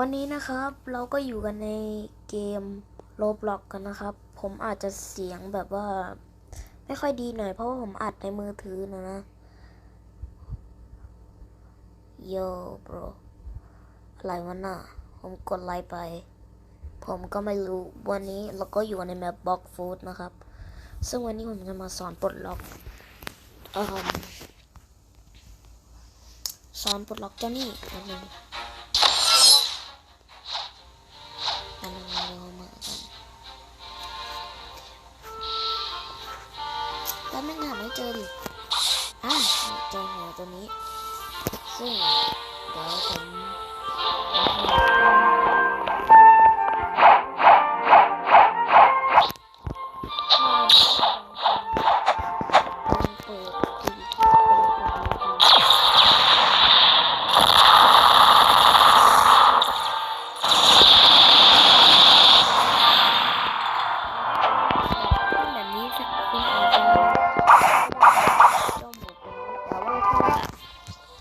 วันนี้นะครับเราก็อยู่กันในเกมโ b บล็อกกันนะครับ ผมอาจจะเสียงแบบว่า ไม่ค่อยดีหน่อยเพราะว่าผมอัดในมือถือนะนะโย่บรอะไรวะน่ะผมกดไลค์ไป ผมก็ไม่รู้วันนี้เราก็อยู่ในแมปบล็อกฟูดนะครับ ซึ่งวันนี้ผมจะมาสอนปลดล็อกอสอนปลดล็อกเจ้านี่นิดนึง แล้วไม่หาไม่เจอดิอะเจอหัวตัวนี้ ซึ่งเดี๋ยวผม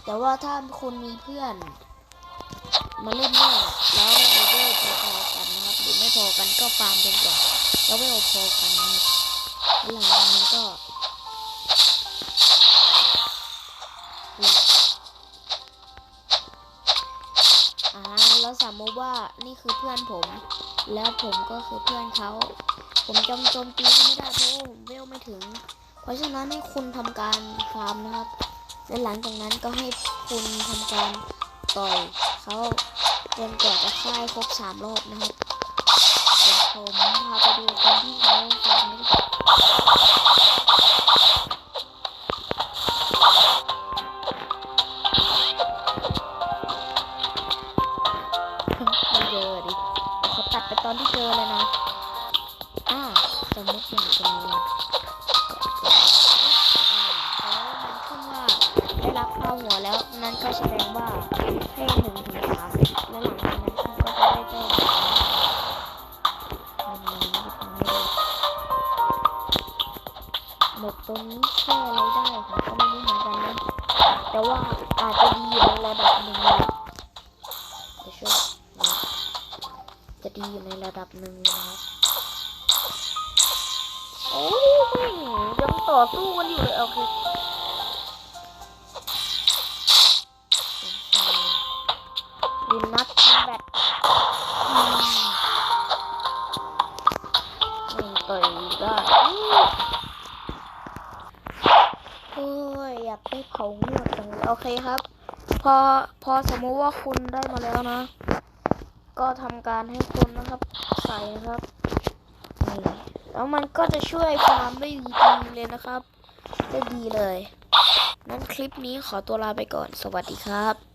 แต่ว่าถ้าคุณมีเพื่อน มาเล่นด้วยแล้วเราก็พอๆกันนะครับ หรือไม่พอกันก็ฟาร์มจนกว่าแล้วไม่พอกันนะครับหลังจากนั้นก็อ่าแล้วสมมติว่านี่คือเพื่อนผม แล้วผมก็คือเพื่อนเขาผมจำโจมตีเขาไม่ได้เพราะว่าผมเวลไม่ถึง เพราะฉะนั้นให้คุณทำการฟาร์มนะครับ และหลังจากนั้นก็ให้คุณทำการต่อยเขาจนกว่าจะค่ายครบสามรอบนะครับเดี๋ยวผมพาไปดูคนที่เขาฟาร์มไม่ได้ไม่เจอดิเขาตัดไปตอนที่เจอเลยนะ อ่าสมมติอย่างคนนี้อ่ แล้วนั่นก็แสดงว่าให้หนึ่งถึงสามและหลังจากนั้นคุณก็จะได้แต้มมันมีไม่ทำให้ได้หมดตรงนี้ช่อะไรได้ผมก็ไม่รู้เหมือนกันนะแต่ว่าอาจจะดีในระดับหนึ่งเลยเดี๋ยวช่วยจะดีอยู่ในระดับหนึ่งนะครับโอ้ยยังต่อสู้กันอยู่เลยโอเค วินนัทคอมแบทไม่ต่อยได้โอ้ยอยากได้เผาเงือกจังโอเคครับ พอพอสมมติว่าคุณได้มาแล้วนะ ก็ทำการให้คุณนะครับ ใส่นะครับนี่แล้วมันก็จะช่วยฟาร์มได้ดีเลยนะครับ ได้ดีเลย นั้นคลิปนี้ขอตัวลาไปก่อน สวัสดีครับ